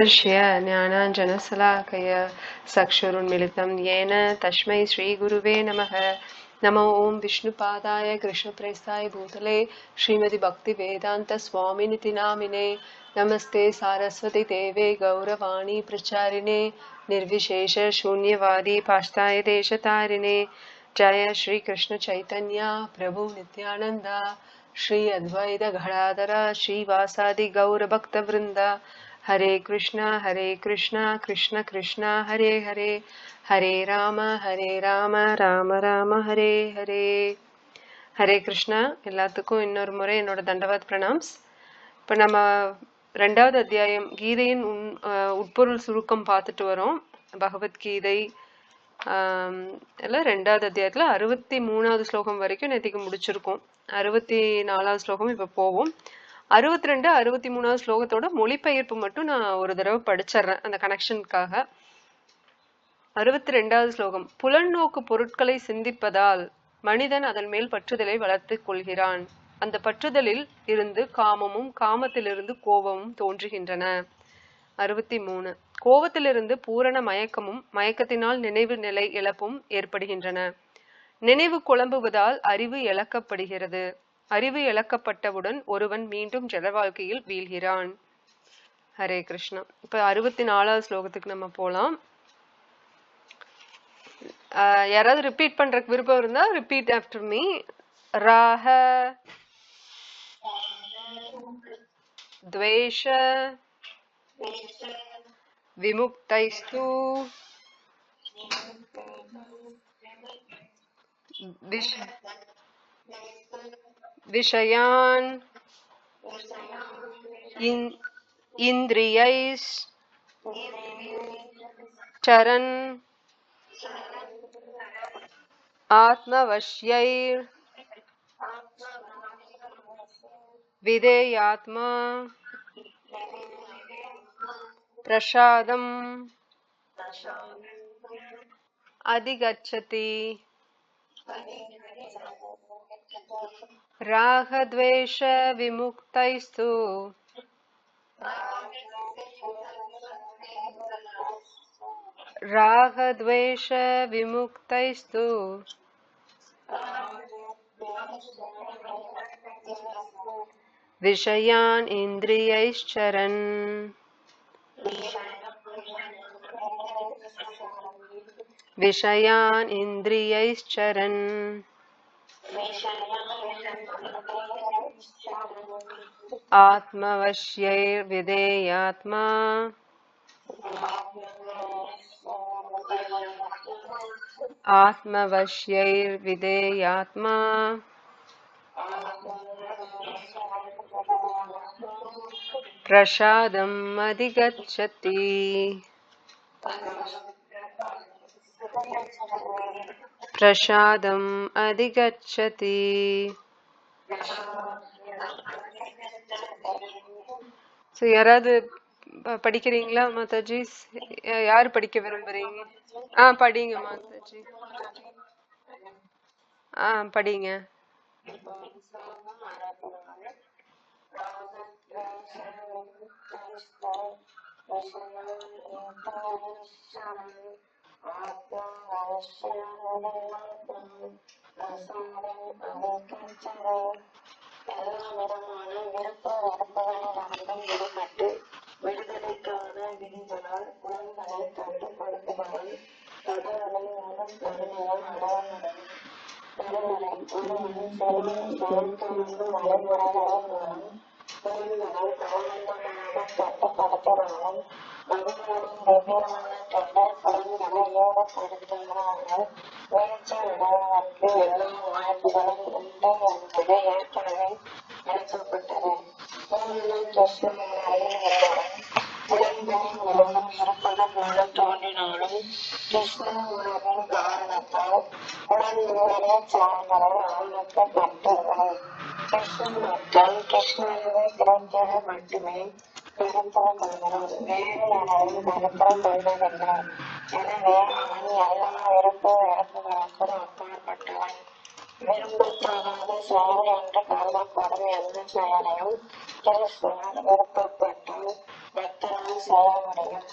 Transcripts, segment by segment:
दर्श्य ज्ञानाञ्जनशलाकय चक्षुरुन्मिलितं येन तस्मै श्रीगुरुवे नमः। नमो ॐ विष्णुपादाय कृष्णप्रेष्ठाय भूतले श्रीमद्भक्तिवेदान्तस्वामिनिति नामिने नमस्ते सारस्वती देवे गौरवाणी प्रचारिणे निर्विशेषशून्यवादी पाश्चाय देशतारिणे। जय श्रीकृष्णचैतन्य प्रभु नित्यानन्द। श्री अद्वैत घडाधर ஹரே கிருஷ்ணா ஹரே கிருஷ்ணா கிருஷ்ண கிருஷ்ணா ஹரே ஹரே ஹரே ராம ஹரே ராம ராம ராம ஹரே ஹரே ஹரே கிருஷ்ணா எல்லாத்துக்கும் இன்னொரு முறை என்னோட தண்டவாத் பிரணாம்ஸ் இப்போ நம்ம ரெண்டாவது அத்தியாயம் கீதையின் உன் உட்பொருள் சுருக்கம் பார்த்துட்டு வரோம். பகவத்கீதை எல்லாம் ரெண்டாவது அத்தியாயத்தில் அறுபத்தி மூணாவது ஸ்லோகம் வரைக்கும் நேற்றுக்கு முடிச்சிருக்கோம். அறுபத்தி நாலாவது ஸ்லோகம் இப்போ போவோம். அறுபத்தி ரெண்டு அறுபத்தி மூணாவது ஸ்லோகத்தோட மொழிபெயர்ப்பு மட்டும் நான் ஒரு தடவை படிச்சிடுறேன் அந்த கனெக்ஷனுக்காக அறுபத்தி ரெண்டாவது ஸ்லோகம். புலன்னோக்கு பொருட்களை சிந்திப்பதால் மனிதன் அதன் மேல் பற்றுதலை வளர்த்துக் கொள்கிறான். அந்த பற்றுதலில் இருந்து காமமும் காமத்திலிருந்து கோபமும் தோன்றுகின்றன. அறுபத்தி மூணு கோபத்திலிருந்து பூரண மயக்கமும் மயக்கத்தினால் நினைவு நிலை இழப்பும் ஏற்படுகின்றன. நினைவு குழம்புவதால் அறிவு இழக்கப்படுகிறது. அறிவு இழக்கப்பட்டவுடன் ஒருவன் மீண்டும் ஜட வாழ்க்கையில் வீழ்கிறான் ஹரே கிருஷ்ணா இப்ப அறுபத்தி நாலாவது ஸ்லோகத்துக்கு நம்ம போலாம் ஆஹ் யாராவது ரிப்பீட் பண்றதுக்கு விருப்பம் இருந்தா ரிப்பீட் ஆஃப்டர் மீ ராக द्वेष विमुक्तैस्तु विष विषयान् इन् इन्द्रियैः चरन् आत्मवश्यैर् विधेयात्मा प्रसादम् अधिगच्छति। रागद्वेषविमुक्तैस्तु। रागद्वेषविमुक्तैस्तु। विषयान् इन्द्रियैश्चरन्। विषयान् इन्द्रियैश्चरन् आत्मवश्यैर्विधेयात्मा। आत्मवश्यैर्विधेयात्मा। प्रसादम् अधिगच्छति। प्रसादम् अधिगच्छति ஸோ யாராவது படிக்கிறீங்களா மாதாஜி? யார் படிக்க விரும்புறீங்க? ஆ படிங்க மாதாஜி. ஆ படிங்க. எல்லா விதமான விருப்ப வெறுப்புகளிலிருந்தும் விடுபட்டு விடுதலைக்கான விதிகளால் குணங்களை கட்டுப்படுத்துபவன் கடவுளை மூலம் பெருமையால் அடையாளம் பெருமலை ஒருவன் செல்வம் செலுத்துவது வழிமுறைகளின் மூலம் பொருள்களை ஆனந்தமாக கட்டுப்படுத்துவதாலும் வெவ்வேறான தொண்டர் எல்லா வாய்ப்புகளும் உண்டு என்பது ஏற்கனவே விளக்கப்பட்டது பூர்ணம் கிருஷ்ணமூர்த்தியின் உள்ளவன் உடன்களின் இருப்பது போல தோன்றினாலும் கிருஷ்ண உணவின் காரணத்தால் உடல் முழுவதே சார்ந்தவை ஆளக்கப்பட்டவர்கள் கிருஷ்ணன் மக்கள் கிருஷ்ணனுடைய கிடைத்தது மட்டுமே கருத்தில் கொள்கிறோம் வேறு அளவில் கருத்தில் கொள்வதில்லை எனவே அவன் எல்லா விருப்ப வெறுப்புகளுக்கும் அப்பாற்பட்டவன் விரும்பத்தகாத செயல் என்று கருதப்படும் எந்த செயலையும் கிருஷ்ணர் விருப்பப்பட்டால் பக்தனால் செய்ய முடியும்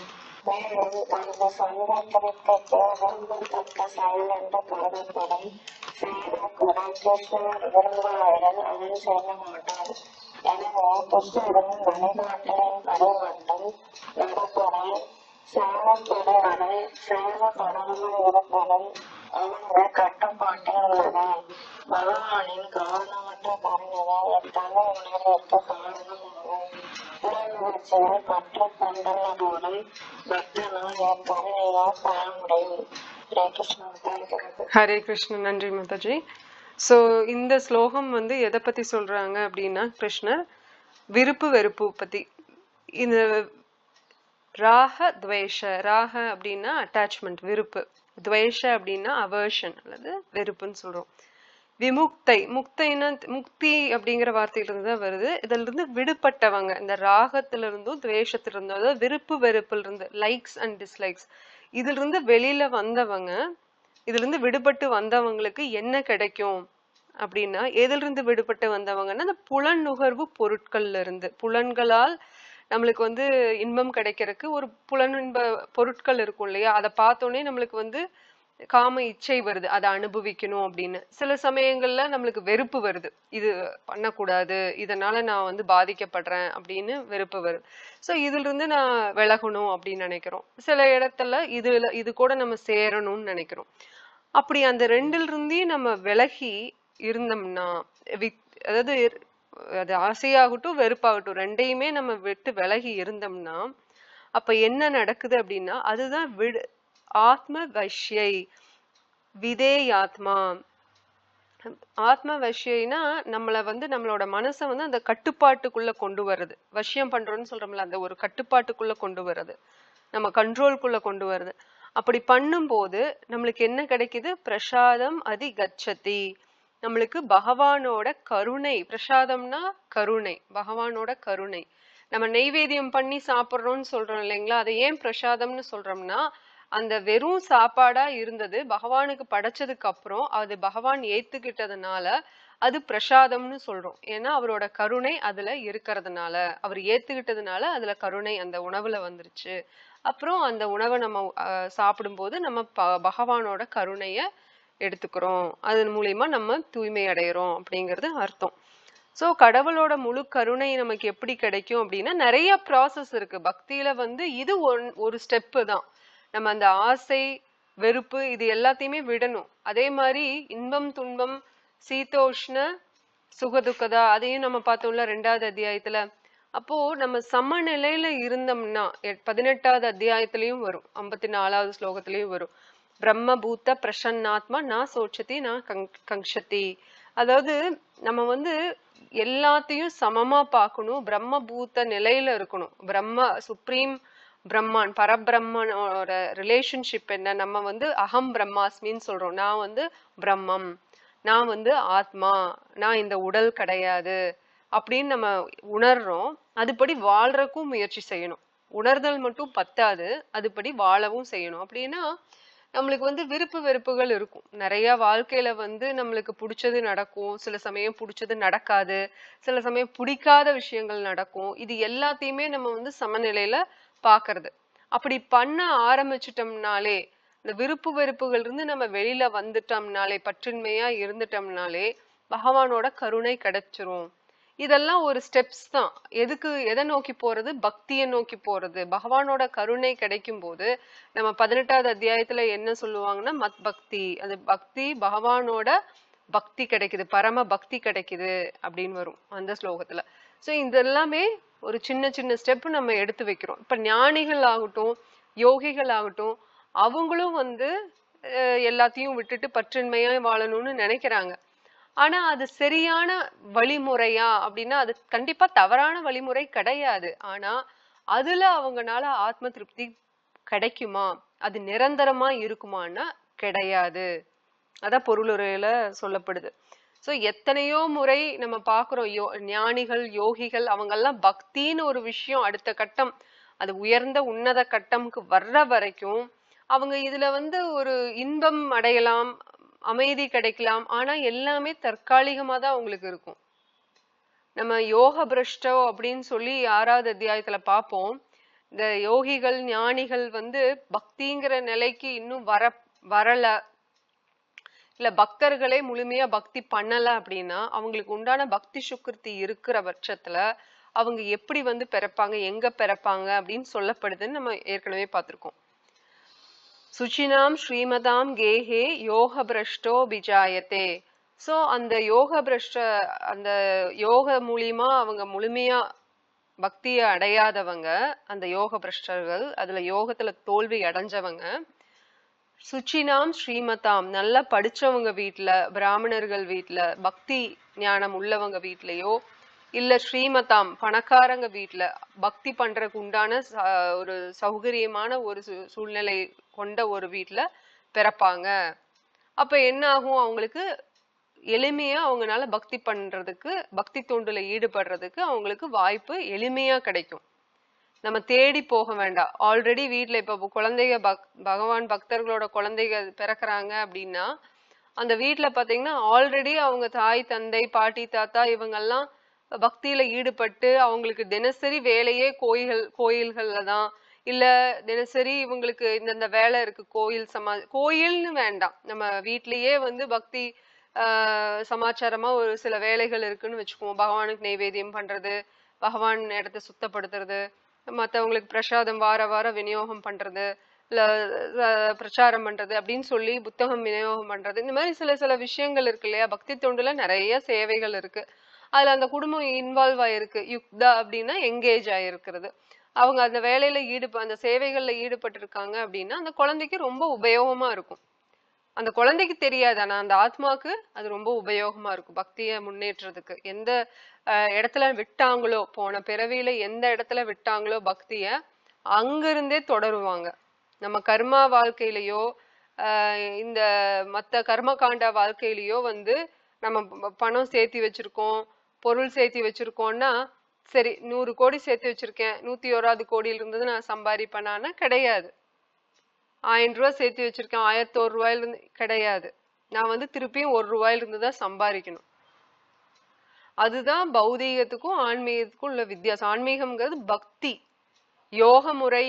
மேலும் அந்த சந்தர்ப்பத்திற்கு விரும்பத்தக்க செயல் என்று கருதப்படும் செய்த கிருஷ்ணர் விரும்புவார்கள் அதில் செய்ய மாட்டார் எனவே கிருஷ்ணரின் வழிகாட்டலின் படி மட்டும் நடப்பதை சேவைப்படுவதை சேவைப்படாமல் இருப்பதை அவனுடைய கட்டுப்பாட்டில் உள்ளது பகவானின் காரணமற்ற கருணையை எத்தனை உணர்விற்கு காரணமாகும் உணர்வுச்சியில் ஹரே கிருஷ்ணன் நன்றி மாதாஜி. ஸோ இந்த ஸ்லோகம் வந்து எதை பத்தி சொல்றாங்க அப்படின்னா கிருஷ்ணர் விருப்பு வெறுப்பு பத்தி. இந்த ராக துவேஷ ராக அப்படின்னா அட்டாச்மெண்ட் விருப்பு. துவேஷ அப்படின்னா அவர்ஷன் அல்லது வெறுப்புன்னு சொல்கிறோம் விமுக்தை முக்தைன்னா முக்தி அப்படிங்கிற வார்த்தையிலிருந்து தான் வருது. இதுல இருந்து விடுபட்டவங்க இந்த ராகத்துல இருந்தும் துவேஷத்துல இருந்தும் அதாவது விருப்பு வெறுப்புல இருந்து லைக்ஸ் அண்ட் டிஸ்லைக்ஸ் இதுல இருந்து வெளியில வந்தவங்க இதுல இருந்து விடுபட்டு வந்தவங்களுக்கு என்ன கிடைக்கும் அப்படின்னா எதிலிருந்து இருந்து விடுபட்டு வந்தவங்கன்னா அந்த புலன் நுகர்வு பொருட்கள்ல இருந்து புலன்களால் நம்மளுக்கு வந்து இன்பம் கிடைக்கிறதுக்கு ஒரு புலன் இன்ப பொருட்கள் இருக்கும் இல்லையா? அதை பார்த்தோன்னே நம்மளுக்கு வந்து காம இச்சை வருது. அதை அனுபவிக்கணும் அப்படின்னு. சில சமயங்கள்ல நம்மளுக்கு வெறுப்பு வருது. இது பண்ணக்கூடாது. இதனால நான் வந்து பாதிக்கப்படுறேன் அப்படின்னு வெறுப்பு வருது. ஸோ இதுல இருந்து நான் விலகணும் அப்படின்னு நினைக்கிறோம். சில இடத்துல இதுல இது கூட நம்ம சேரணும்னு நினைக்கிறோம். அப்படி அந்த ரெண்டுல இருந்தே நம்ம விலகி இருந்தோம்னா வித் அதாவது அது ஆசையாகட்டும் வெறுப்பாகட்டும் ரெண்டையுமே நம்ம விட்டு விலகி இருந்தோம்னா அப்ப என்ன நடக்குது அப்படின்னா அதுதான் விடு ஆத்ம வஷ்யை விதேயாத்மா. ஆத்ம வஷ்யைனா நம்மளை வந்து நம்மளோட மனசை வந்து அந்த கட்டுப்பாட்டுக்குள்ள கொண்டு வர்றது. வஷ்யம் பண்றோம்னு சொல்றோம்ல அந்த ஒரு கட்டுப்பாட்டுக்குள்ள கொண்டு வர்றது. நம்ம கண்ட்ரோல்குள்ள கொண்டு வருது அப்படி பண்ணும்போது நம்மளுக்கு என்ன கிடைக்குது? பிரசாதம் அதி கச்சதி நம்மளுக்கு பகவானோட கருணை. பிரசாதம்னா கருணை. பகவானோட கருணை. நம்ம நெய்வேத்தியம் பண்ணி சாப்பிடுறோம்னு சொல்றோம் இல்லைங்களா? அதை ஏன் பிரசாதம்னு சொல்றோம்னா அந்த வெறும் சாப்பாடா இருந்தது. பகவானுக்கு படைச்சதுக்கு அப்புறம் அது பகவான் ஏத்துக்கிட்டதுனால அது பிரசாதம்னு சொல்றோம். ஏன்னா அவரோட கருணை அதுல இருக்கிறதுனால. அவர் ஏத்துக்கிட்டதுனால அதுல கருணை அந்த உணவுல வந்துருச்சு. அப்புறம் அந்த உணவை நம்ம சாப்பிடும்போது நம்ம ப- பகவானோட கருணைய எடுத்துக்கிறோம். அதன் மூலியமா நம்ம தூய்மை அடையிறோம் அப்படிங்கிறது அர்த்தம். ஸோ கடவுளோட முழு கருணை நமக்கு எப்படி கிடைக்கும் அப்படின்னா நிறைய ப்ராசஸ் இருக்கு. பக்தியில வந்து இது ஒன் ஒரு ஸ்டெப்பு தான். நம்ம அந்த ஆசை வெறுப்பு இது எல்லாத்தையுமே விடணும். அதே மாதிரி இன்பம் துன்பம் சீதோஷ்ண சுகதுக்கதா அதையும் நம்ம பார்த்தோம்ல ரெண்டாவது அத்தியாயத்துல. அப்போ நம்ம சமநிலையில இருந்தோம்னா பதினெட்டாவது அத்தியாயத்திலையும் வரும். ஐம்பத்தி நாலாவது ஸ்லோகத்திலையும் வரும். பிரம்மபூத்த பிரசன்னாத்மா நான் சோட்சத்தி நான் கங் கங்ஷத்தி அதாவது நம்ம வந்து எல்லாத்தையும் சமமா பார்க்கணும் பிரம்மபூத்த நிலையில இருக்கணும். பிரம்ம சுப்ரீம் பிரம்மான் பரபிரம்மனோட ரிலேஷன்ஷிப் என்ன? நம்ம வந்து அகம் பிரம்மாஸ்மின்னு சொல்றோம். நான் வந்து பிரம்மம். நான் வந்து ஆத்மா. நான் இந்த உடல் கிடையாது அப்படின்னு நம்ம உணர்றோம். அதுபடி வாழ்றதுக்கும் முயற்சி செய்யணும். உணர்தல் மட்டும் பத்தாது. அதுபடி வாழவும் செய்யணும். அப்படின்னா நம்மளுக்கு வந்து விருப்பு வெறுப்புகள் இருக்கும். நிறைய வாழ்க்கையில வந்து நம்மளுக்கு பிடிச்சது நடக்கும். சில சமயம் பிடிச்சது நடக்காது. சில சமயம் பிடிக்காத விஷயங்கள் நடக்கும். இது எல்லாத்தையுமே நம்ம வந்து சமநிலையில பாக்குறது அப்படி பண்ண ஆரம்பிச்சிட்டோம்னாலே இந்த விருப்பு வெறுப்புகள் இருந்து நம்ம வெளியில வந்துட்டோம்னாலே பற்றின்மையா இருந்துட்டோம்னாலே பகவானோட கருணை கிடைச்சிரும். இதெல்லாம் ஒரு ஸ்டெப்ஸ் தான். எதுக்கு எதை நோக்கி போறது? பக்தியை நோக்கி போறது. பகவானோட கருணை கிடைக்கும் போது நம்ம பதினெட்டாவது அத்தியாயத்துல என்ன சொல்லுவாங்கன்னா மத் பக்தி. அது பக்தி பகவானோட பக்தி கிடைக்குது. பரம பக்தி கிடைக்குது அப்படின்னு வரும் அந்த ஸ்லோகத்துல. ஸோ இதெல்லாமே ஒரு சின்ன சின்ன ஸ்டெப் நம்ம எடுத்து வைக்கிறோம். இப்ப ஞானிகள் ஆகட்டும் யோகிகள் ஆகட்டும் அவங்களும் வந்து எல்லாத்தையும் விட்டுட்டு பற்றின்மையா வாழணும்னு நினைக்கிறாங்க. ஆனா அது சரியான வழிமுறையா அப்படின்னா அது கண்டிப்பா தவறான வழிமுறை கிடையாது. ஆனா அதுல அவங்கனால ஆத்ம திருப்தி கிடைக்குமா? அது நிரந்தரமா இருக்குமான்னா கிடையாது. அதான் பொருளுரையில சொல்லப்படுது. சோ எத்தனையோ முறை நம்ம பார்க்குறோம் யோ ஞானிகள் யோகிகள் அவங்கெல்லாம் பக்தின்னு ஒரு விஷயம் அடுத்த கட்டம் அது உயர்ந்த உன்னத கட்டம்க்கு வர்ற வரைக்கும் அவங்க இதுல வந்து ஒரு இன்பம் அடையலாம் அமைதி கிடைக்கலாம். ஆனா எல்லாமே தற்காலிகமா தான் அவங்களுக்கு இருக்கும். நம்ம யோக பிரஷ்டோ அப்படின்னு சொல்லி ஆறாவது அத்தியாயத்துல பார்ப்போம். இந்த யோகிகள் ஞானிகள் வந்து பக்திங்கிற நிலைக்கு இன்னும் வர வரல. இல்ல பக்தர்களே முழுமையா பக்தி பண்ணல அப்படின்னா அவங்களுக்கு உண்டான பக்தி சுக்கிருத்தி இருக்கிற பட்சத்துல அவங்க எப்படி வந்து பிறப்பாங்க எங்க பிறப்பாங்க அப்படின்னு சொல்லப்படுதுன்னு நம்ம ஏற்கனவே பார்த்துருக்கோம். சுச்சினாம் ஸ்ரீமதாம் கேஹே யோக பிரஷ்டோ பிஜாயத்தே சோ அந்த யோக பிரஷ்ட அந்த யோக மூலியமா அவங்க முழுமையா பக்தியை அடையாதவங்க அந்த யோக பிரஷ்டர்கள் அதுல யோகத்துல தோல்வி அடைஞ்சவங்க சுச்சினாம் ஸ்ரீமதாம் நல்லா படிச்சவங்க வீட்டுல பிராமணர்கள் வீட்டுல பக்தி ஞானம் உள்ளவங்க வீட்லயோ இல்ல ஸ்ரீமதாம் பணக்காரங்க வீட்டுல பக்தி பண்றதுக்கு உண்டான ச- ஒரு சௌகரியமான ஒரு சூழ்நிலை கொண்ட ஒரு வீட்டுல பிறப்பாங்க. அப்ப என்ன ஆகும்? அவங்களுக்கு எளிமையா அவங்கனால பக்தி பண்றதுக்கு பக்தி தொண்டுல ஈடுபடுறதுக்கு அவங்களுக்கு வாய்ப்பு எளிமையா கிடைக்கும். நம்ம தேடி போக வேண்டாம். ஆல்ரெடி வீட்டில் இப்ப குழந்தைங்க பக் பகவான் பக்தர்களோட குழந்தைங்க பிறக்கிறாங்க அப்படின்னா அந்த வீட்டில் பாத்தீங்கன்னா ஆல்ரெடி அவங்க தாய் தந்தை பாட்டி தாத்தா இவங்கெல்லாம் பக்தியில ஈடுபட்டு அவங்களுக்கு தினசரி வேலையே கோயில்கள் கோயில்கள்ல தான். இல்ல தினசரி இவங்களுக்கு இந்தந்த வேலை இருக்கு கோயில் சமா கோயில்னு வேண்டாம். நம்ம வீட்லயே வந்து பக்தி சமாச்சாரமா ஒரு சில வேலைகள் இருக்குன்னு வச்சுக்குவோம். பகவானுக்கு நைவேத்தியம் பண்றது பகவான் இடத்த சுத்தப்படுத்துறது மற்றவங்களுக்கு பிரசாதம் வார வாரம் விநியோகம் பண்றது இல்ல பிரச்சாரம் பண்றது அப்படின்னு சொல்லி புத்தகம் விநியோகம் பண்றது. இந்த மாதிரி சில சில விஷயங்கள் இருக்கு இல்லையா? பக்தி தொண்டுல நிறைய சேவைகள் இருக்கு. அதுல அந்த குடும்பம் இன்வால்வ் ஆயிருக்கு. யுக்தா அப்படின்னா எங்கேஜ் ஆயிருக்கிறது. அவங்க அந்த வேலையில ஈடுப அந்த சேவைகள்ல ஈடுபட்டிருக்காங்க அப்படின்னா அந்த குழந்தைக்கு ரொம்ப உபயோகமா இருக்கும். அந்த குழந்தைக்கு தெரியாது. ஆனா அந்த ஆத்மாக்கு அது ரொம்ப உபயோகமா இருக்கும். பக்தியை முன்னேற்றத்துக்கு. எந்த இடத்துல விட்டாங்களோ போன பிறவியில எந்த இடத்துல விட்டாங்களோ பக்திய அங்கிருந்தே தொடருவாங்க. நம்ம கர்மா வாழ்க்கையிலயோ இந்த மற்ற கர்மகாண்ட வாழ்க்கையிலயோ வந்து நம்ம பணம் சேர்த்தி வச்சிருக்கோம். பொருள் சேர்த்து வச்சிருக்கோம்னா சரி நூறு கோடி சேர்த்து வச்சிருக்கேன். நூத்தி ஓராது கோடியில இருந்தது நான் சம்பாதிப்பேனான்னா கிடையாது. ஆயிரம் ரூபாய் சேர்த்து வச்சிருக்கேன். ஆயிரத்தி ஒரு ரூபாயில இருந்து கிடையாது. நான் வந்து திருப்பியும் ஒரு ரூபாயிலிருந்து தான் சம்பாதிக்கணும். அதுதான் பௌதீகத்துக்கும் ஆன்மீகத்துக்கும் உள்ள வித்தியாசம். ஆன்மீகம்ங்கிறது பக்தி. யோக முறை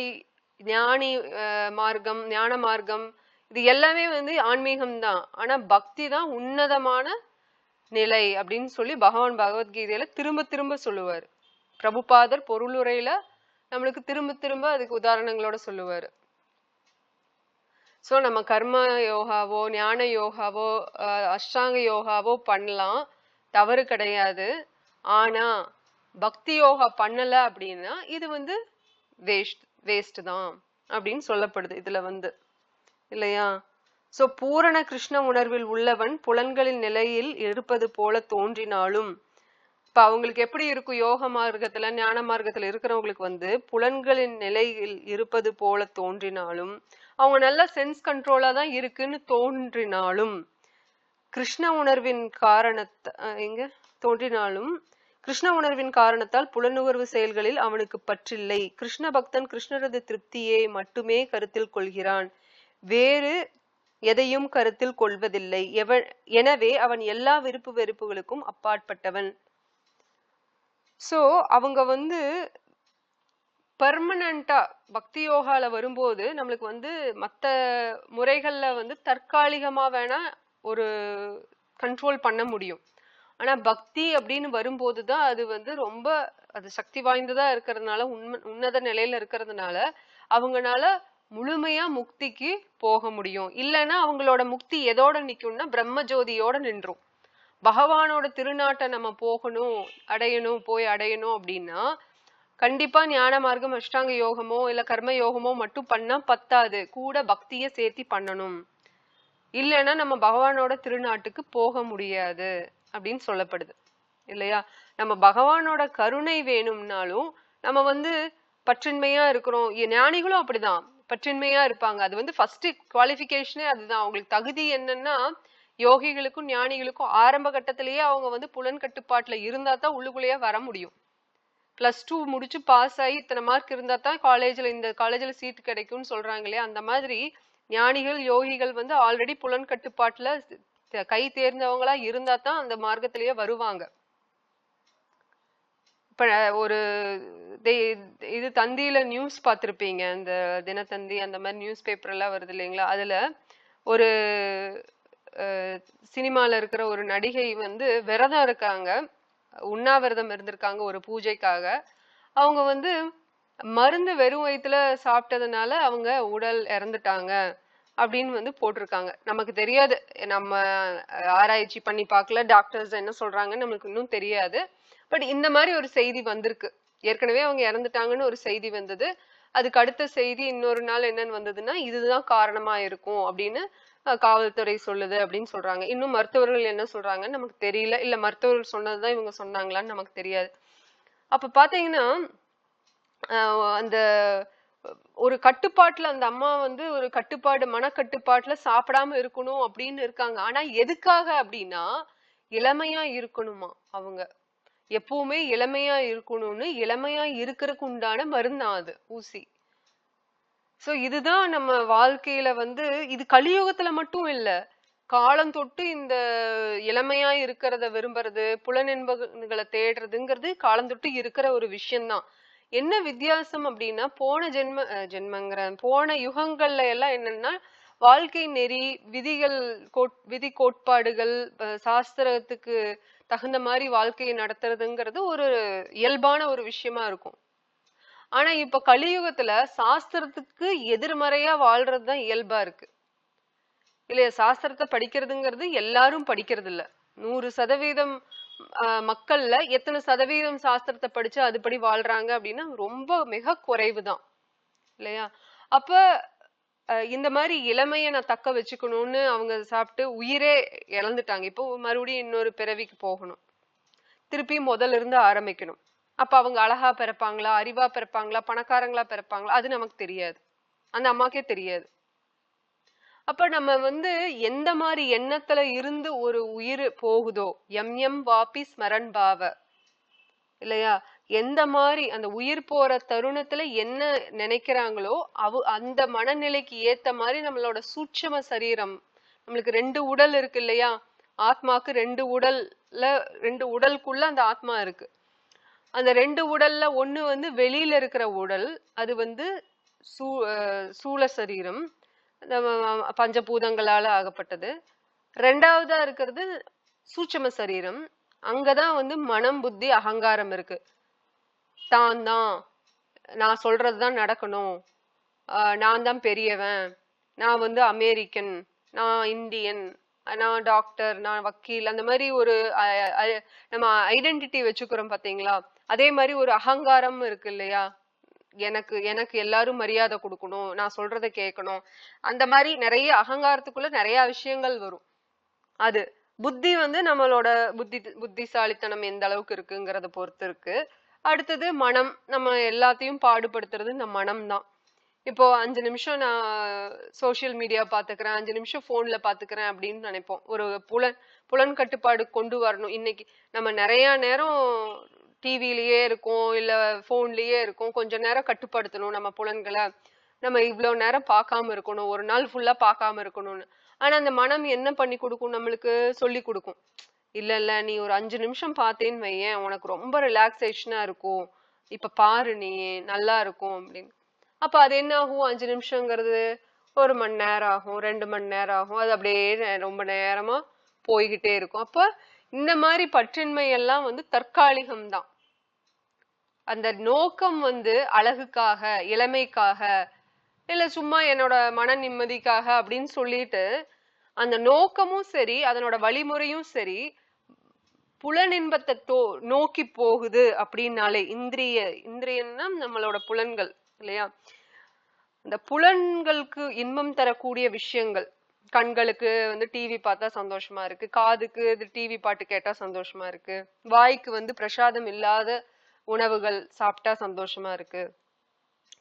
ஞானி அஹ், மார்க்கம் ஞான மார்க்கம் இது எல்லாமே வந்து ஆன்மீகம் தான் ஆனா பக்தி தான் உன்னதமான நிலை அப்படின்னு சொல்லி பகவான் பகவத்கீதையில திரும்ப திரும்ப சொல்லுவார். பிரபுபாதர் பொருளுரையில நம்மளுக்கு திரும்ப திரும்ப அதுக்கு உதாரணங்களோட சொல்லுவாரு. சோ நம்ம கர்ம யோகாவோ ஞான யோகாவோ அஹ், அஷ்டாங்க யோகாவோ பண்ணலாம். தவறு கிடையாது. ஆனா பக்தி யோகா பண்ணல அப்படின்னா இது வந்து வேஸ்ட் வேஸ்ட் தான் அப்படின்னு சொல்லப்படுது இதுல வந்து. இல்லையா? சோ பூரண கிருஷ்ண உணர்வில் உள்ளவன் புலன்களின் நிலையில் இருப்பது போல தோன்றினாலும் இப்ப அவங்களுக்கு எப்படி இருக்கும் யோக மார்க்கத்துல ஞான மார்க்கத்துல இருக்கிறவங்களுக்கு வந்து புலன்களின் நிலையில் இருப்பது போல தோன்றினாலும் அவங்க நல்ல சென்ஸ் கண்ட்ரோலா தான் இருக்குன்னு தோன்றினாலும் கிருஷ்ண உணர்வின் காரணத்தை எங்க? தோன்றினாலும் கிருஷ்ண உணர்வின் காரணத்தால் புலனுணர்வு செயல்களில் அவனுக்கு பற்றில்லை. கிருஷ்ண பக்தன் கிருஷ்ணரது திருப்தியை மட்டுமே கருத்தில் கொள்கிறான். வேறு எதையும் கருத்தில் கொள்வதில்லை. எவ எனவே அவன் எல்லா விருப்பு வெறுப்புகளுக்கும் அப்பாற்பட்டவன். சோ அவங்க வந்து பர்மனண்டா பக்தி யோகால வரும்போது நம்மளுக்கு வந்து மத்த முறைகள்ல வந்து தற்காலிகமா வேணா ஒரு கண்ட்ரோல் பண்ண முடியும். ஆனா பக்தி அப்படின்னு வரும்போது தான் அது வந்து ரொம்ப அது சக்தி வாய்ந்ததா இருக்கிறதுனால உண்ம உன்னத நிலையில இருக்கிறதுனால அவங்கனால முழுமையா முக்திக்கு போக முடியும். இல்லைன்னா அவங்களோட முக்தி எதோட நிற்கும்னா பிரம்ம ஜோதியோட நின்றும். பகவானோட திருநாட்டை நம்ம போகணும் அடையணும் போய் அடையணும் அப்படின்னா கண்டிப்பா ஞான மார்க்கம் அஷ்டாங்க யோகமோ இல்ல கர்ம யோகமோ மட்டும் பண்ணா பத்தாது. கூட பக்திய சேர்த்தி பண்ணணும். இல்லைன்னா நம்ம பகவானோட திருநாட்டுக்கு போக முடியாது அப்படின்னு சொல்லப்படுது. இல்லையா? நம்ம பகவானோட கருணை வேணும்னாலும் நம்ம வந்து பற்றின்மையா இருக்கிறோம். ஞானிகளும் அப்படிதான். பற்றின்மையா இருப்பாங்க. அது வந்து ஃபர்ஸ்ட் குவாலிஃபிகேஷனே அதுதான். அவங்களுக்கு தகுதி என்னன்னா யோகிகளுக்கும் ஞானிகளுக்கும் ஆரம்ப கட்டத்திலேயே அவங்க வந்து புலன் கட்டுப்பாட்டுல இருந்தா தான் உள்ளுக்குள்ளேயே வர முடியும். பிளஸ் டூ முடிச்சு பாஸ் ஆகி இத்தனை மார்க் இருந்தா தான் காலேஜில் இந்த காலேஜில் சீட் கிடைக்கும்னு சொல்றாங்க இல்லையா அந்த மாதிரி ஞானிகள் யோகிகள் வந்து ஆல்ரெடி புலன் கட்டுப்பாட்டில் கை தேர்ந்தவங்களா இருந்தா தான் அந்த மார்க்கத்திலேயே வருவாங்க. இப்போ ஒரு தே- இது தந்தியில நியூஸ் பார்த்துருப்பீங்க. இந்த தினத்தந்தி அந்த மாதிரி நியூஸ் பேப்பர் எல்லாம் வருது இல்லைங்களா? அதில் ஒரு சினிமாவில் இருக்கிற ஒரு நடிகை வந்து விரதம் இருக்காங்க. உண்ணாவிரதம் இருந்திருக்காங்க ஒரு பூஜைக்காக. அவங்க வந்து மருந்து வெறும் வயிற்றுல சாப்பிட்டதுனால அவங்க உடல் இறந்துட்டாங்க அப்படின்னு வந்து போட்டிருக்காங்க. நமக்கு தெரியாது. நம்ம ஆராய்ச்சி பண்ணி பார்க்கல. டாக்டர்ஸ் என்ன சொல்றாங்கன்னு நம்மளுக்கு இன்னும் தெரியாது. பட் இந்த மாதிரி ஒரு செய்தி வந்திருக்கு. ஏற்கனவே அவங்க இறந்துட்டாங்கன்னு ஒரு செய்தி வந்தது. அதுக்கு அடுத்த செய்தி இன்னொரு நாள் என்னன்னு வந்ததுன்னா இதுதான் காரணமா இருக்கும் அப்படின்னு காவல்துறை சொல்லுது அப்படின்னு சொல்றாங்க. இன்னும் மருத்துவர்கள் என்ன சொல்றாங்கன்னு நமக்கு தெரியல. இல்ல மருத்துவர்கள் சொன்னதுதான் இவங்க சொன்னாங்களான்னு நமக்கு தெரியாது. அப்ப பாத்தீங்கன்னா அந்த ஒரு கட்டுப்பாட்டுல அந்த அம்மா வந்து ஒரு கட்டுப்பாடு மனக்கட்டுப்பாட்டுல சாப்பிடாம இருக்கணும் அப்படின்னு இருக்காங்க. ஆனா எதுக்காக அப்படின்னா இளமையா இருக்கணுமா அவங்க. எப்பவுமே இளமையா இருக்கணும்னு இளமையா இருக்கிறதுக்கு உண்டான மருந்தான் அது ஊசி. சோ இதுதான் நம்ம வாழ்க்கையில வந்து இது கலியுகத்துல மட்டும் இல்ல காலம் தொட்டு இந்த இளமையா இருக்கிறத விரும்புறது புலனின்பங்களை தேடுறதுங்கிறது காலம் தொட்டு இருக்கிற ஒரு விஷயம்தான். என்ன வித்தியாசம் அப்படின்னா போன ஜென்ம அஹ் ஜென்மங்கிற போன யுகங்கள்ல எல்லாம் என்னன்னா வாழ்க்கை நெறி விதிகள் கோட் விதி கோட்பாடுகள் சாஸ்திரத்துக்கு தகுந்த மாதிரி வாழ்க்கையை நடத்துறதுங்கிறது ஒரு இயல்பான ஒரு விஷயமா இருக்கும். ஆனா இப்ப கலியுகத்துல சாஸ்திரத்துக்கு எதிர்மறையா வாழ்றதுதான் இயல்பா இருக்கு. இல்லையா? சாஸ்திரத்தை படிக்கிறதுங்கிறது எல்லாரும் படிக்கிறது இல்ல நூறு சதவீதம் மக்கள்ல எத்தனை சதவீதம் சாஸ்திரத்தை படிச்சு அதுபடி வாழ்றாங்க அப்படின்னா ரொம்ப மிக குறைவுதான் இல்லையா? அப்ப இந்த மாதிரி இளமையை நான் தக்க வச்சுக்கணும்னு அவங்க சாப்பிட்டு உயிரே இழந்துட்டாங்க. இப்போ மறுபடியும் இன்னொரு பிறவிக்கு போகணும். திருப்பி முதல்ல இருந்து ஆரம்பிக்கணும். அப்ப அவங்க அழகா பிறப்பாங்களா அறிவா பிறப்பாங்களா பணக்காரங்களா பிறப்பாங்களா அது நமக்கு தெரியாது. அந்த அம்மாக்கே தெரியாது. அப்ப நம்ம வந்து எந்த மாதிரி எண்ணத்துல இருந்து ஒரு உயிர் போகுதோ எம் எம் வாபி ஸ்மரன் பாவ இல்லையா? எந்த மாதிரி அந்த உயிர் போற தருணத்துல என்ன நினைக்கிறாங்களோ அவ அந்த மனநிலைக்கு ஏத்த மாதிரி நம்மளோட சூட்சம சரீரம் நம்மளுக்கு ரெண்டு உடல் இருக்கு இல்லையா? ஆத்மாக்கு ரெண்டு உடல்ல ரெண்டு உடலுக்குள்ள அந்த ஆத்மா இருக்கு. அந்த ரெண்டு உடல்ல ஒண்ணு வந்து வெளியில இருக்கிற உடல் அது வந்து சூ சூழ சரீரம் நம்ம பஞ்சபூதங்களால ஆகப்பட்டது. ரெண்டாவதா இருக்கிறது சூட்சம சரீரம். அங்கதான் வந்து மனம் புத்தி அகங்காரம் இருக்கு. தான் தான். நான் சொல்றதுதான் நடக்கணும். நான் தான் பெரியவன். நான் வந்து அமெரிக்கன். நான் இந்தியன். நான் டாக்டர் நான் வக்கீல். அந்த மாதிரி ஒரு நம்ம ஐடென்டிட்டி வச்சுக்கிறோம் பார்த்தீங்களா அதே மாதிரி ஒரு அகங்காரம் இருக்கு இல்லையா? எனக்கு எனக்கு எல்லாரும் மரியாதை கொடுக்கணும். நான் சொல்றத கேட்கணும். அந்த மாதிரி நிறைய அகங்காரத்துக்குள்ள நிறைய விஷயங்கள் வரும். அது புத்தி வந்து நம்மளோட புத்தி புத்திசாலித்தனம் எந்த அளவுக்கு இருக்குங்கிறத பொறுத்து இருக்கு. அடுத்தது மனம். நம்ம எல்லாத்தையும் பாடுபடுத்துறது இந்த மனம் தான். இப்போ அஞ்சு நிமிஷம் நான் சோஷியல் மீடியா பாத்துக்கிறேன் அஞ்சு நிமிஷம் போன்ல பாத்துக்கிறேன் அப்படின்னு நினைப்போம். ஒரு புலன் புலன் கட்டுப்பாடு கொண்டு வரணும். இன்னைக்கு நம்ம நிறைய நேரம் டிவிலயே இருக்கோம் இல்ல போன்லயே இருக்கோம். கொஞ்ச நேரம் கட்டுப்படுத்தணும் நம்ம புலன்களை. நம்ம இவ்வளவு நேரம் பார்க்காம இருக்கணும். ஒரு நாள் ஃபுல்லா பார்க்காம இருக்கணும்னு. ஆனா அந்த மனம் என்ன பண்ணி கொடுக்கும்? நம்மளுக்கு சொல்லி கொடுக்கும். இல்ல இல்ல நீ ஒரு அஞ்சு நிமிஷம் பார்த்தேன்னு வையேன். உனக்கு ரொம்ப ரிலாக்ஸேஷனா இருக்கும். இப்ப பாரு நீ நல்லா இருக்கும் அப்படின்னு. அப்ப அது என்ன ஆகும்? அஞ்சு நிமிஷங்கிறது ஒரு மணி நேரம் ஆகும் ரெண்டு மணி நேரம் ஆகும். அது அப்படியே ரொம்ப நேரமா போய்கிட்டே இருக்கும். அப்ப இந்த மாதிரி பற்றின்மை எல்லாம் வந்து தற்காலிகம்தான். அந்த நோக்கம் வந்து அழகுக்காக இளமைக்காக இல்ல சும்மா என்னோட மன நிம்மதிக்காக அப்படின்னு சொல்லிட்டு அந்த நோக்கமும் சரி அதனோட வழிமுறையும் சரி புலனின்பத்தை தோ நோக்கி போகுது அப்படின்னாலே இந்திரிய இந்திரியன்னா நம்மளோட புலன்கள் இல்லையா? இந்த புலன்களுக்கு இன்பம் தரக்கூடிய விஷயங்கள் கண்களுக்கு வந்து டிவி பார்த்தா சந்தோஷமா இருக்கு காதுக்கு இது டிவி பாட்டு கேட்டா சந்தோஷமா இருக்கு வாய்க்கு வந்து பிரசாதம் இல்லாத உணவுகள் சாப்பிட்டா சந்தோஷமா இருக்கு.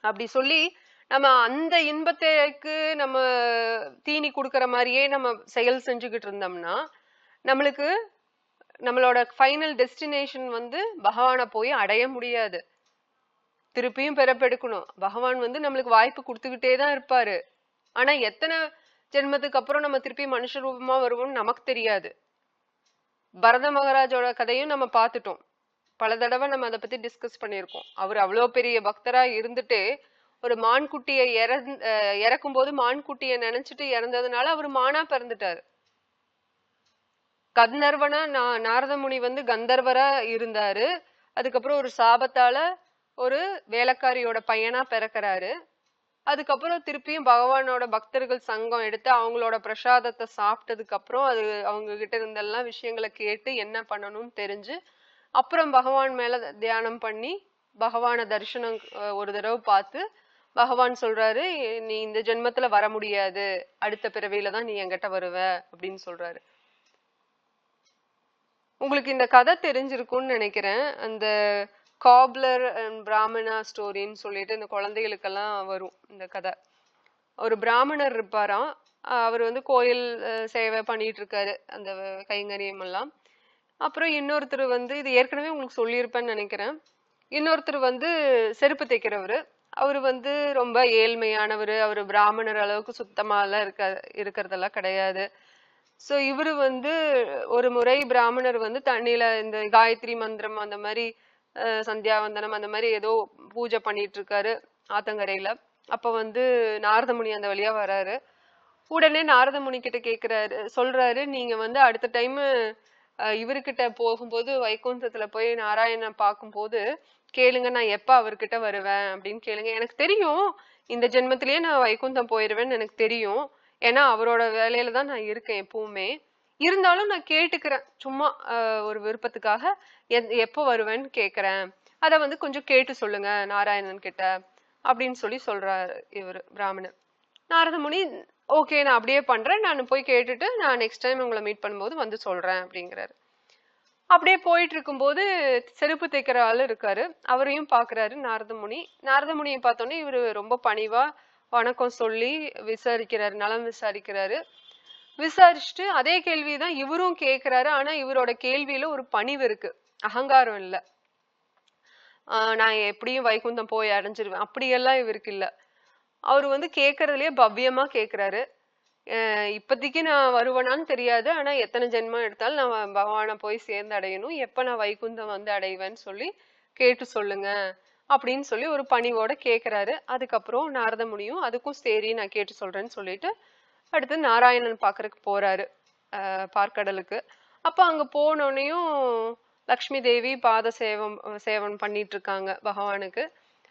அப்படி சொல்லி நம்ம அந்த இன்பத்தைக்கு நம்ம தீனி கொடுக்குற மாதிரியே நம்ம செயல் செஞ்சுக்கிட்டு இருந்தோம்னா நம்மளுக்கு நம்மளோட ஃபைனல் டெஸ்டினேஷன் வந்து பகவானை போய் அடைய முடியாது. திருப்பியும் பிறப்பெடுக்கணும் பகவான் வந்து நம்மளுக்கு வாய்ப்பு கொடுத்துக்கிட்டே தான் இருப்பாரு. ஆனா எத்தனை ஜென்மத்துக்கு அப்புறம் நம்ம திருப்பி மனுஷ ரூபமா வருவோம்னு நமக்கு தெரியாது. பரத மகாராஜோட கதையும் நம்ம பார்த்துட்டோம். பல தடவை நம்ம அதை பத்தி டிஸ்கஸ் பண்ணியிருக்கோம். அவர் அவ்வளோ பெரிய பக்தரா இருந்துட்டு ஒரு மான்குட்டியை இறந் இறக்கும் போது மான்குட்டியை நினைச்சிட்டு இறந்ததுனால அவர் மானா பிறந்துட்டாரு. கந்தர்வனா நா- நாரதமுனி வந்து கந்தர்வரா இருந்தாரு. அதுக்கப்புறம் ஒரு சாபத்தால ஒரு வேலைக்காரியோட பையனா பிறக்கறாரு. அதுக்கப்புறம் திருப்பியும் பகவானோட பக்தர்கள் சங்கம் எடுத்து அவங்களோட பிரசாதத்தை சாப்பிட்டதுக்கு அப்புறம் அது அவங்க கிட்ட இருந்தெல்லாம் விஷயங்களை கேட்டு என்ன பண்ணணும்னு தெரிஞ்சு அப்புறம் பகவான் மேல தியானம் பண்ணி பகவானை தரிசனம் ஒரு தடவை பார்த்து பகவான் சொல்றாரு நீ இந்த ஜென்மத்துல வர முடியாது. அடுத்த பிறவியில தான் நீ என்கிட்ட வருவ. அப்படின்னு சொல்றாரு. உங்களுக்கு இந்த கதை தெரிஞ்சிருக்கும்னு நினைக்கிறேன். அந்த காப்லர் அண்ட் பிராமணா ஸ்டோரின்னு சொல்லிட்டு இந்த குழந்தைகளுக்கெல்லாம் வரும் இந்த கதை. ஒரு பிராமணர் இருப்பாராம் அவர் வந்து கோயில் சேவை பண்ணிட்டு இருக்காரு அந்த கைங்கரியம் எல்லாம். அப்புறம் இன்னொருத்தர் வந்து இது ஏற்கனவே உங்களுக்கு சொல்லியிருப்பேன்னு நினைக்கிறேன். இன்னொருத்தர் வந்து செருப்பு தைக்கிறவர். அவர் வந்து ரொம்ப ஏழ்மையானவர். அவர் பிராமணர் அளவுக்கு சுத்தமாலாம் இருக்க இருக்கிறதெல்லாம் கிடையாது. ஸோ இவர் வந்து ஒரு முறை பிராமணர் வந்து தண்ணியில இந்த காயத்ரி மந்திரம் அந்த மாதிரி சந்தியாவந்தனம் அந்த மாதிரி ஏதோ பூஜை பண்ணிட்டு இருக்காரு ஆத்தங்கரையில. அப்ப வந்து நாரதமுனி அந்த வழியா வராரு. உடனே நாரதமுனி கிட்ட கேக்குறாரு சொல்றாரு நீங்க வந்து அடுத்த டைம் இவர்கிட்ட போகும்போது வைகுந்தத்துல போய் நாராயணன் பார்க்கும்போது கேளுங்க நான் எப்போ அவர்கிட்ட வருவேன் அப்படின்னு கேளுங்க. எனக்கு தெரியும் இந்த ஜென்மத்திலேயே நான் வைகுந்தம் போயிடுவேன்னு எனக்கு தெரியும். ஏன்னா அவரோட வேலையில தான் நான் இருக்கேன் எப்பவுமே. இருந்தாலும் நான் கேட்டுக்கிறேன். சும்மா ஒரு விருப்பத்துக்காக எத்- எப்போ வருவேன்னு கேட்குறேன் அதை வந்து கொஞ்சம் கேட்டு சொல்லுங்க நாராயணன் கிட்ட அப்படின்னு சொல்லி சொல்றாரு இவர் பிராமணர். நாரதமுனி ஓகே நான் அப்படியே பண்றேன். நான் போய் கேட்டுட்டு நான் நெக்ஸ்ட் டைம் உங்களை மீட் பண்ணும்போது வந்து சொல்றேன் அப்படிங்கிறாரு. அப்படியே போயிட்டு இருக்கும்போது செருப்பு தைக்கிற ஆள் இருக்காரு. அவரையும் பார்க்குறாரு நாரதமுனி. நாரதமுனியை பார்த்தோன்னே இவர் ரொம்ப பணிவாக வணக்கம் சொல்லி விசாரிக்கிறாரு நலம் விசாரிக்கிறாரு. விசாரிச்சுட்டு அதே கேள்வி தான் இவரும் கேட்குறாரு ஆனால் இவரோட கேள்வியில் ஒரு பணிவு இருக்கு. அகங்காரம் இல்லை. நான் எப்படியும் வைகுந்தம் போய் அடைஞ்சிருவேன். அப்படியெல்லாம் இவருக்கு இல்லை. அவர் வந்து கேக்குறதுலயே பவ்யமாக கேட்குறாரு இப்போதைக்கு நான் வருவேனான்னு தெரியாது. ஆனா எத்தனை ஜென்மம் எடுத்தாலும் நான் பகவானை போய் சேர்ந்து அடையணும். எப்ப நான் வைகுந்தம் வந்து அடைவேன்னு சொல்லி கேட்டு சொல்லுங்க அப்படின்னு சொல்லி ஒரு பணிவோட கேட்குறாரு அதுக்கப்புறம் நாரத முனியும் அதுக்கும் சரி நான் கேட்டு சொல்றேன்னு சொல்லிட்டு அடுத்து நாராயணன் பார்க்கறக்கு போறாரு பார்க்கடலுக்கு. அப்போ அங்க போனோடனையும் லக்ஷ்மி தேவி பாத சேவம் சேவன் பண்ணிட்டு இருக்காங்க பகவானுக்கு.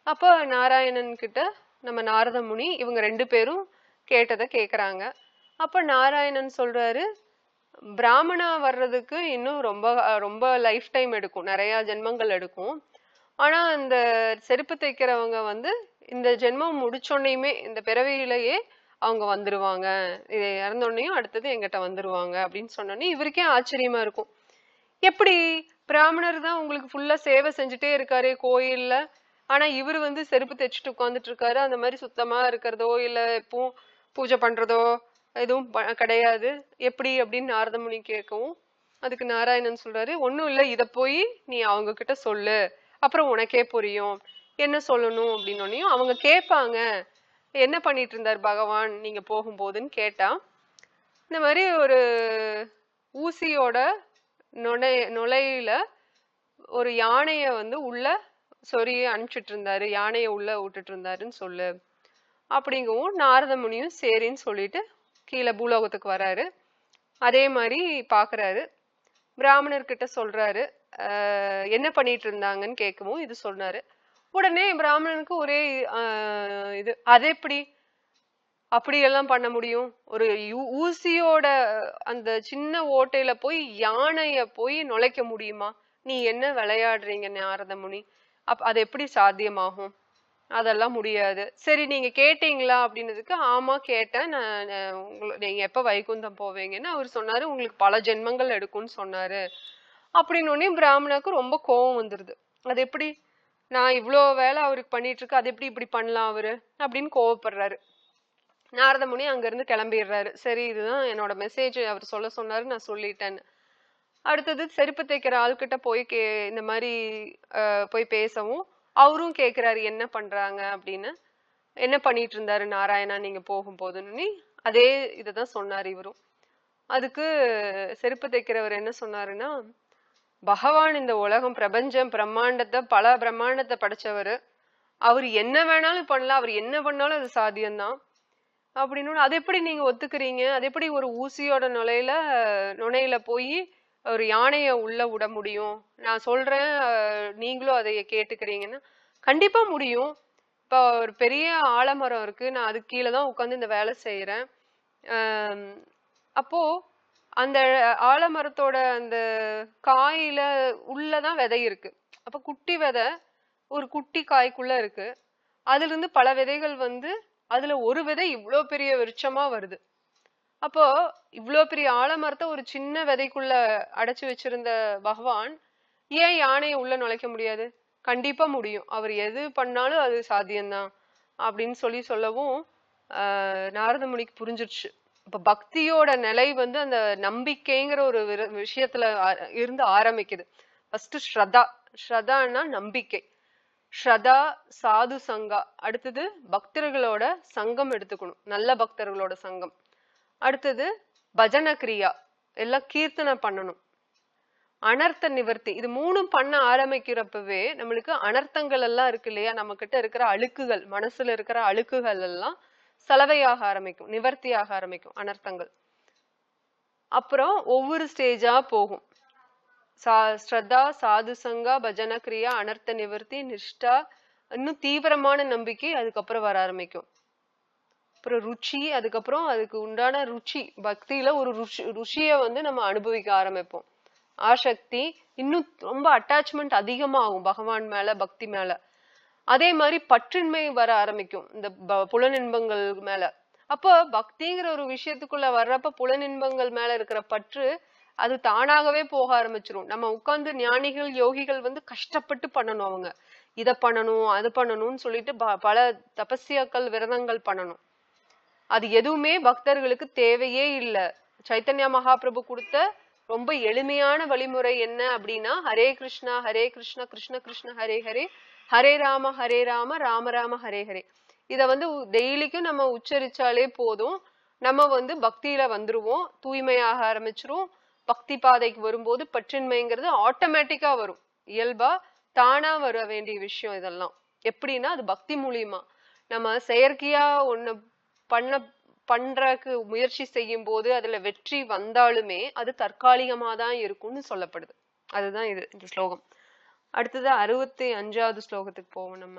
அப்போ நாராயணன் கிட்ட நம்ம நாரத முனி இவங்க ரெண்டு பேரும் கேட்டதை கேட்குறாங்க அப்ப நாராயணன் சொல்றாரு பிராமணா வர்றதுக்கு இன்னும் ரொம்ப ரொம்ப லைஃப் டைம் எடுக்கும். நிறைய ஜென்மங்கள் எடுக்கும். ஆனா அந்த செருப்பு தைக்கிறவங்க வந்து இந்த ஜென்மம் முடிச்சோன்னையுமே இந்த பிறவியிலேயே அவங்க வந்துருவாங்க. இதை இறந்தோடனையும் அடுத்தது எங்கிட்ட வந்துருவாங்க அப்படின்னு சொன்னோடனே இவருக்கே ஆச்சரியமா இருக்கும். எப்படி? பிராமணர் தான் உங்களுக்கு ஃபுல்லா சேவை செஞ்சுட்டே இருக்காரு கோயில்ல. ஆனா இவர் வந்து செருப்பு தைச்சிட்டு உட்காந்துட்டு இருக்காரு. அந்த மாதிரி சுத்தமா இருக்கிறதோ இல்ல எப்பவும் பூஜை பண்றதோ எதுவும் ப- கிடையாது. எப்படி அப்படின்னு நாரதமுனி கேட்கவும் அதுக்கு நாராயணன் சொல்றாரு ஒன்றும் இல்லை இதை போய் நீ அவங்க கிட்ட சொல்லு. அப்புறம் உனக்கே புரியும். என்ன சொல்லணும்? அப்படின்னோடனையும் அவங்க கேட்பாங்க. என்ன பண்ணிட்டு இருந்தார் பகவான்? நீங்க போகும்போதுன்னு கேட்டா இந்த மாதிரி ஒரு ஊசியோட நுழை நுழையில ஒரு யானைய வந்து உள்ள சொரிய அனுப்பிச்சிட்டு இருந்தாரு யானையை உள்ள விட்டுட்டு இருந்தாருன்னு சொல்லு. அப்படிங்கவும் நாரத முனியும் சரின்னு சொல்லிட்டு கீழே பூலோகத்துக்கு வராரு. அதே மாதிரி பார்க்குறாரு பிராமணர்கிட்ட சொல்கிறாரு என்ன பண்ணிட்டு இருந்தாங்கன்னு கேட்கவும் இது சொன்னாரு. உடனே பிராமணனுக்கு ஒரே இது அது எப்படி? அப்படியெல்லாம் பண்ண முடியும்? ஒரு ஊசியோட அந்த சின்ன ஓட்டையில போய் யானைய போய் நுழைக்க முடியுமா? நீ என்ன விளையாடுறீங்க நாரத முனி அப் அது எப்படி சாத்தியமாகும்? அதெல்லாம் முடியாது. சரி நீங்க கேட்டீங்களா அப்படின்னதுக்கு ஆமா கேட்டேன். நான் உங்களை நீங்க எப்ப வைகுந்தம் போவீங்கன்னு அவர் சொன்னாரு. உங்களுக்கு பல ஜென்மங்கள் எடுக்கும்னு சொன்னாரு. அப்படின்னு பிராமணாக்கு ரொம்ப கோவம் வந்துருது. அது எப்படி? நான் இவ்வளோ வேலை அவருக்கு பண்ணிட்டு இருக்கு அது எப்படி இப்படி பண்ணலாம் அவரு? அப்படின்னு கோவப்படுறாரு. நாரத முனி அங்கிருந்து கிளம்பிடுறாரு. சரி இதுதான் என்னோட மெசேஜ் அவர் சொல்ல சொன்னாரு நான் சொல்லிட்டேன்னு. அடுத்தது செருப்பு தைக்கிற ஆள்கிட்ட போய் கே இந்த மாதிரி போய் பேசவும் அவரும் கேக்குறாரு என்ன பண்றாங்க? அப்படின்னு. என்ன பண்ணிட்டு இருந்தாரு நாராயணா? நீங்க போகும்போதுன்னு அதே இதை தான் சொன்னார் இவரும். அதுக்கு செருப்பு தைக்கிறவர் என்ன சொன்னாருன்னா பகவான் இந்த உலகம் பிரபஞ்சம் பிரம்மாண்டத்தை பல பிரம்மாண்டத்தை படைச்சவரு. அவர் என்ன வேணாலும் பண்ணலாம். அவர் என்ன பண்ணாலும் அது சாத்தியம்தான். அப்படின்னு. அது எப்படி நீங்க ஒத்துக்கிறீங்க? அது எப்படி ஒரு ஊசியோட நுழையில நுனையில போய் ஒரு யானையை உள்ள விட முடியும். நான் சொல்றேன் நீங்களும் அதை கேட்டுக்கிறீங்கன்னா கண்டிப்பா முடியும். இப்போ ஒரு பெரிய ஆலமரம் இருக்கு. நான் அதுக்கு கீழே தான் உட்காந்து இந்த வேலை செய்யறேன் அப்போ அந்த ஆலமரத்தோட அந்த காயில உள்ளதான் விதை இருக்கு. அப்ப குட்டி விதை ஒரு குட்டி காய்க்குள்ள இருக்கு. அதுல இருந்து பல விதைகள் வந்து அதுல ஒரு விதை இவ்வளோ பெரிய விருட்சமா வருது. அப்போ இவ்வளோ பெரிய ஆலமரத்தை ஒரு சின்ன விதைக்குள்ள அடைச்சு வச்சிருந்த பகவான் ஏன் யானையை உள்ள நுழைக்க முடியாது? கண்டிப்பா முடியும். அவர் எது பண்ணாலும் அது சாத்தியம்தான் அப்படின்னு சொல்லி சொல்லவும் நாரதமுனிக்கு புரிஞ்சிருச்சு. இப்ப பக்தியோட நிலை வந்து அந்த நம்பிக்கைங்கிற ஒரு விஷயத்துல இருந்து ஆரம்பிக்குது. ஃபர்ஸ்ட் ஸ்ரதா. ஸ்ரதான்னா நம்பிக்கை. ஸ்ரதா சாது சங்கா. அடுத்தது பக்தர்களோட சங்கம் எடுத்துக்கணும். நல்ல பக்தர்களோட சங்கம். அடுத்தது பஜன கிரியா. எல்லாம் கீர்த்தனை பண்ணணும். அனர்த்த நிவர்த்தி. இது மூணும் பண்ண ஆரம்பிக்கிறப்பவே நம்மளுக்கு அனர்த்தங்கள் எல்லாம் இருக்கு இல்லையா? நம்ம கிட்ட இருக்கிற அழுக்குகள் மனசுல இருக்கிற அழுக்குகள் எல்லாம் சலவையாக ஆரம்பிக்கும். நிவர்த்தியாக ஆரம்பிக்கும் அனர்த்தங்கள். அப்புறம் ஒவ்வொரு ஸ்டேஜா போகும். சா ஸ்ரத்தா சாது சங்கா பஜன கிரியா அனர்த்த நிவர்த்தி நிஷ்டா. இன்னும் தீவிரமான நம்பிக்கை அதுக்கப்புறம் வர ஆரம்பிக்கும். அப்புறம் ருச்சி அதுக்கப்புறம் அதுக்கு உண்டான ருச்சி. பக்தியில ஒரு ருச்சி ருஷியை வந்து நம்ம அனுபவிக்க ஆரம்பிப்போம். ஆசக்தி இன்னும் ரொம்ப அட்டாச்மெண்ட் அதிகமாகும் பகவான் மேல பக்தி மேல. அதே மாதிரி பற்றின்மை வர ஆரம்பிக்கும் இந்த ப- புலனின்பங்கள் மேல. அப்போ பக்திங்கிற ஒரு விஷயத்துக்குள்ள வர்றப்ப புலனின்பங்கள் மேல இருக்கிற பற்று அது தானாகவே போக ஆரம்பிச்சிரும். நம்ம உட்கார்ந்து ஞானிகள் யோகிகள் வந்து கஷ்டப்பட்டு பண்ணணும் அவங்க. இதை பண்ணணும் அது பண்ணணும்னு சொல்லிட்டு ப- பல தபஸ்யாக்கள் விரதங்கள் பண்ணணும். அது எதுவுமே பக்தர்களுக்கு தேவையே இல்லை. சைத்தன்யா மகாபிரபு கொடுத்த ரொம்ப எளிமையான வழிமுறை என்ன அப்படின்னா ஹரே கிருஷ்ணா ஹரே கிருஷ்ணா கிருஷ்ண கிருஷ்ண ஹரே ஹரே ஹரே ராம ஹரே ராம ராம ராம ஹரே ஹரே. இதை வந்து டெய்லிக்கும் நம்ம உச்சரிச்சாலே போதும். நம்ம வந்து பக்தியில வந்துருவோம் தூய்மையாக ஆரம்பிச்சிரும் பக்தி பாதைக்கு வரும்போது பற்றின்மைங்கிறது ஆட்டோமேட்டிக்கா வரும். இயல்பா தானா வர வேண்டிய விஷயம் இதெல்லாம். எப்படின்னா அது பக்தி மூலியமா. நம்ம செயற்கையா ஒண்ணு பண்ண பண்றதுக்கு முயற்சி செய்யும் போது அதுல வெற்றி வந்தாலுமே அது தற்காலிகமா தான் இருக்கும்னு சொல்லப்படுது. அதுதான் இது இந்த ஸ்லோகம். அடுத்தது அறுபத்தி அஞ்சாவது ஸ்லோகத்துக்கு போவோம் நம்ம.